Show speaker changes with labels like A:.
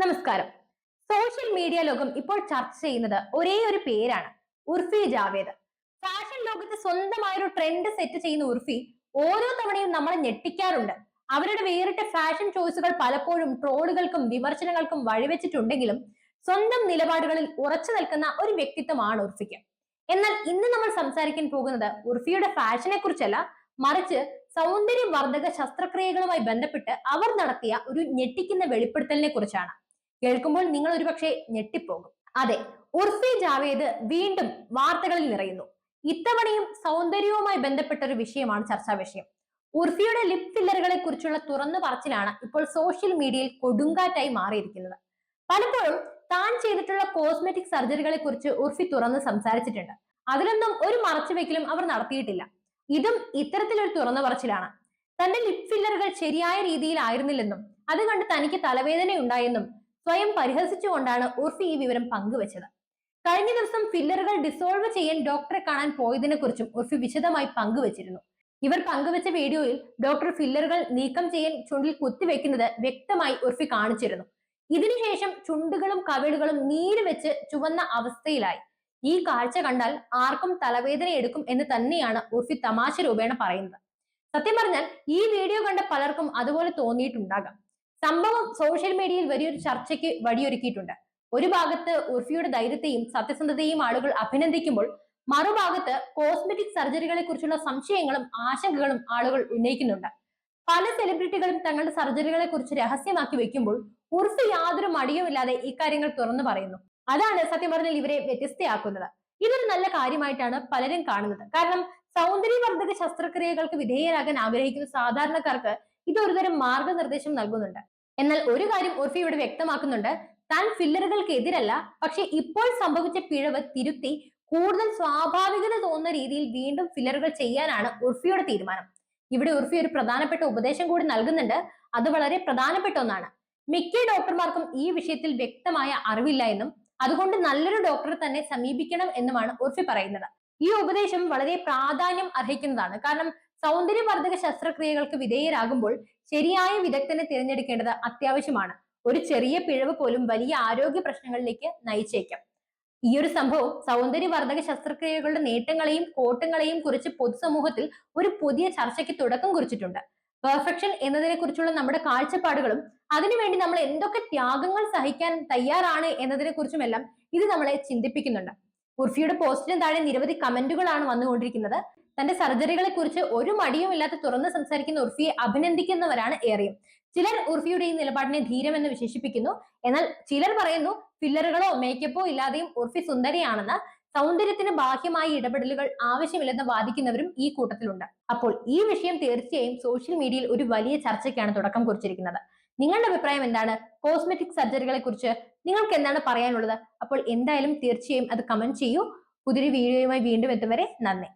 A: നമസ്കാരം. Social media ലോകം ഇപ്പോൾ ചർച്ച ചെയ്യുന്നത് ഒരേ ഒരു പേരാണ് ഉർഫി ജാവേദ്. ഫാഷൻ ലോകത്ത് സ്വന്തമായ ഒരു ട്രെൻഡ് സെറ്റ് ചെയ്യുന്ന ഉർഫി ഓരോ തവണയും നമ്മളെ ഞെട്ടിക്കാറുണ്ട്. അവരുടെ വേറിട്ട ഫാഷൻ ചോയ്സുകൾ പലപ്പോഴും ട്രോളുകൾക്കും വിമർശനങ്ങൾക്കും വഴിവെച്ചിട്ടുണ്ടെങ്കിലും സ്വന്തം നിലപാടുകളിൽ ഉറച്ചു നിൽക്കുന്ന ഒരു വ്യക്തിത്വമാണ് ഉർഫിക്ക്. എന്നാൽ ഇന്ന് നമ്മൾ സംസാരിക്കാൻ പോകുന്നത് ഉർഫിയുടെ ഫാഷനെ കുറിച്ചല്ല മറിച്ച് സൗന്ദര്യവർദ്ധക ശസ്ത്രക്രിയകളുമായി ബന്ധപ്പെട്ട് അവർ നടത്തിയ ഒരു ഞെട്ടിക്കുന്ന വെളിപ്പെടുത്തലിനെ കുറിച്ചാണ് കേൾക്കുമ്പോൾ നിങ്ങൾ ഒരുപക്ഷെ ഞെട്ടിപ്പോകും. അതെ ഉർഫി ജാവേദ് വീണ്ടും വാർത്തകളിൽ നിറയുന്നു. ഇത്തവണയും സൗന്ദര്യവുമായി ബന്ധപ്പെട്ട ഒരു വിഷയമാണ് ചർച്ചാ വിഷയം. ഉർഫിയുടെ ലിപ് ഫില്ലറുകളെ കുറിച്ചുള്ള തുറന്നു പറച്ചിലാണ് ഇപ്പോൾ സോഷ്യൽ മീഡിയയിൽ കൊടുങ്കാറ്റായി മാറിയിരിക്കുന്നത്. പലപ്പോഴും താൻ ചെയ്തിട്ടുള്ള കോസ്മെറ്റിക് സർജറികളെ കുറിച്ച് ഉർഫി തുറന്ന് സംസാരിച്ചിട്ടുണ്ട്. അതിലൊന്നും ഒരു മറച്ചുവെക്കലും അവർ നടത്തിയിട്ടില്ല. ഇതും ഇത്തരത്തിലൊരു തുറന്നു പറച്ചിലാണ്. തന്റെ ലിപ് ഫില്ലറുകൾ ശരിയായ രീതിയിലായിരുന്നില്ലെന്നും അത് കണ്ട് തനിക്ക് തലവേദനയുണ്ടായെന്നും സ്വയം പരിഹസിച്ചുകൊണ്ടാണ് ഉർഫി ഈ വിവരം പങ്കുവച്ചത്. കഴിഞ്ഞ ദിവസം ഫില്ലറുകൾ ഡിസോൾവ് ചെയ്യാൻ ഡോക്ടറെ കാണാൻ പോയതിനെ കുറിച്ചും ഉർഫി വിശദമായി പങ്കുവച്ചിരുന്നു. ഇവർ പങ്കുവച്ച വീഡിയോയിൽ ഡോക്ടർ ഫില്ലറുകൾ നീക്കം ചെയ്യാൻ ചുണ്ടിൽ കുത്തിവെക്കുന്നത് വ്യക്തമായി ഉർഫി കാണിച്ചിരുന്നു. ഇതിനുശേഷം ചുണ്ടുകളും കവിളുകളും നീര് വെച്ച് ചുവന്ന അവസ്ഥയിലായി. ഈ കാഴ്ച കണ്ടാൽ ആർക്കും തലവേദന എടുക്കും എന്ന് തന്നെയാണ് ഉർഫി തമാശ രൂപേണ പറയുന്നത്. സത്യം പറഞ്ഞാൽ ഈ വീഡിയോ കണ്ട പലർക്കും അതുപോലെ തോന്നിയിട്ടുണ്ടാകാം. സംഭവം സോഷ്യൽ മീഡിയയിൽ വലിയൊരു ചർച്ചയ്ക്ക് വഴിയൊരുക്കിയിട്ടുണ്ട്. ഒരു ഭാഗത്ത് ഉർഫിയുടെ ധൈര്യത്തെയും സത്യസന്ധതയും ആളുകൾ അഭിനന്ദിക്കുമ്പോൾ മറുഭാഗത്ത് കോസ്മെറ്റിക് സർജറികളെ കുറിച്ചുള്ള സംശയങ്ങളും ആശങ്കകളും ആളുകൾ ഉന്നയിക്കുന്നുണ്ട്. പല സെലിബ്രിറ്റികളും തങ്ങളുടെ സർജറികളെ കുറിച്ച് രഹസ്യമാക്കി വെക്കുമ്പോൾ ഉർഫി യാതൊരു മടിയുമില്ലാതെ ഇക്കാര്യങ്ങൾ തുറന്നു പറയുന്നു. അതാണ് സത്യം പറഞ്ഞാൽ ഇവരെ വ്യത്യസ്തയാക്കുന്നത്. ഇതൊരു നല്ല കാര്യമായിട്ടാണ് പലരും കാണുന്നത്. കാരണം സൗന്ദര്യവർദ്ധക ശസ്ത്രക്രിയകൾക്ക് വിധേയരാകാൻ ആഗ്രഹിക്കുന്ന സാധാരണക്കാർക്ക് ഇത് ഒരുതരം മാർഗനിർദ്ദേശം നൽകുന്നുണ്ട്. എന്നാൽ ഒരു കാര്യം ഉർഫി ഇവിടെ വ്യക്തമാക്കുന്നുണ്ട്. താൻ ഫില്ലറുകൾക്ക് എതിരല്ല. പക്ഷെ ഇപ്പോൾ സംഭവിച്ച പിഴവ് തിരുത്തി കൂടുതൽ സ്വാഭാവികത തോന്നുന്ന രീതിയിൽ വീണ്ടും ഫില്ലറുകൾ ചെയ്യാനാണ് ഉർഫിയുടെ തീരുമാനം. ഇവിടെ ഉർഫി ഒരു പ്രധാനപ്പെട്ട ഉപദേശം കൂടി നൽകുന്നുണ്ട്. അത് വളരെ പ്രധാനപ്പെട്ട ഒന്നാണ്. മിക്ക ഡോക്ടർമാർക്കും ഈ വിഷയത്തിൽ വ്യക്തമായ അറിവില്ല എന്നും അതുകൊണ്ട് നല്ലൊരു ഡോക്ടറെ തന്നെ സമീപിക്കണം എന്നുമാണ് ഉർഫി പറയുന്നത്. ഈ ഉപദേശം വളരെ പ്രാധാന്യം അർഹിക്കുന്നതാണ്. കാരണം സൗന്ദര്യവർദ്ധക ശസ്ത്രക്രിയകൾക്ക് വിധേയരാകുമ്പോൾ ശരിയായ വിദഗ്ധനെ തിരഞ്ഞെടുക്കേണ്ടത് അത്യാവശ്യമാണ്. ഒരു ചെറിയ പിഴവ് പോലും വലിയ ആരോഗ്യ പ്രശ്നങ്ങളിലേക്ക് നയിച്ചേക്കാം. ഈ ഒരു സംഭവം സൗന്ദര്യവർദ്ധക ശസ്ത്രക്രിയകളുടെ നേട്ടങ്ങളെയും കോട്ടങ്ങളെയും കുറിച്ച് പൊതുസമൂഹത്തിൽ ഒരു പുതിയ ചർച്ചയ്ക്ക് തുടക്കം കുറിച്ചിട്ടുണ്ട്. പെർഫെക്ഷൻ എന്നതിനെ കുറിച്ചുള്ള നമ്മുടെ കാഴ്ചപ്പാടുകളും അതിനുവേണ്ടി നമ്മൾ എന്തൊക്കെ ത്യാഗങ്ങൾ സഹിക്കാൻ തയ്യാറാണ് എന്നതിനെ കുറിച്ചുമെല്ലാം ഇത് നമ്മളെ ചിന്തിപ്പിക്കുന്നുണ്ട്. ഉർഫിയുടെ പോസ്റ്റിന് താഴെ നിരവധി കമന്റുകളാണ് വന്നുകൊണ്ടിരിക്കുന്നത്. തന്റെ സർജറികളെ കുറിച്ച് ഒരു മടിയുമില്ലാതെ തുറന്ന് സംസാരിക്കുന്ന ഉർഫിയെ അഭിനന്ദിക്കുന്നവരാണ് ഏറെയും. ചിലർ ഉർഫിയുടെ ഈ നിലപാടിനെ ധീരം എന്ന് വിശേഷിപ്പിക്കുന്നു. എന്നാൽ ചിലർ പറയുന്നു ഫില്ലറുകളോ മേക്കപ്പോ ഇല്ലാതെയും ഉർഫി സുന്ദരിയാണെന്ന്. സൗന്ദര്യത്തിന് ബാഹ്യമായ ഇടപെടലുകൾ ആവശ്യമില്ലെന്ന് വാദിക്കുന്നവരും ഈ കൂട്ടത്തിലുണ്ട്. അപ്പോൾ ഈ വിഷയം തീർച്ചയായും സോഷ്യൽ മീഡിയയിൽ ഒരു വലിയ ചർച്ചയ്ക്കാണ് തുടക്കം കുറിച്ചിരിക്കുന്നത്. നിങ്ങളുടെ അഭിപ്രായം എന്താണ്? കോസ്മെറ്റിക് സർജറികളെ കുറിച്ച് നിങ്ങൾക്ക് എന്താണ് പറയാനുള്ളത്? അപ്പോൾ എന്തായാലും തീർച്ചയായും അത് കമന്റ് ചെയ്യൂ. പുതിയൊരു വീഡിയോയുമായി വീണ്ടും എത്തും വരെ നന്ദി.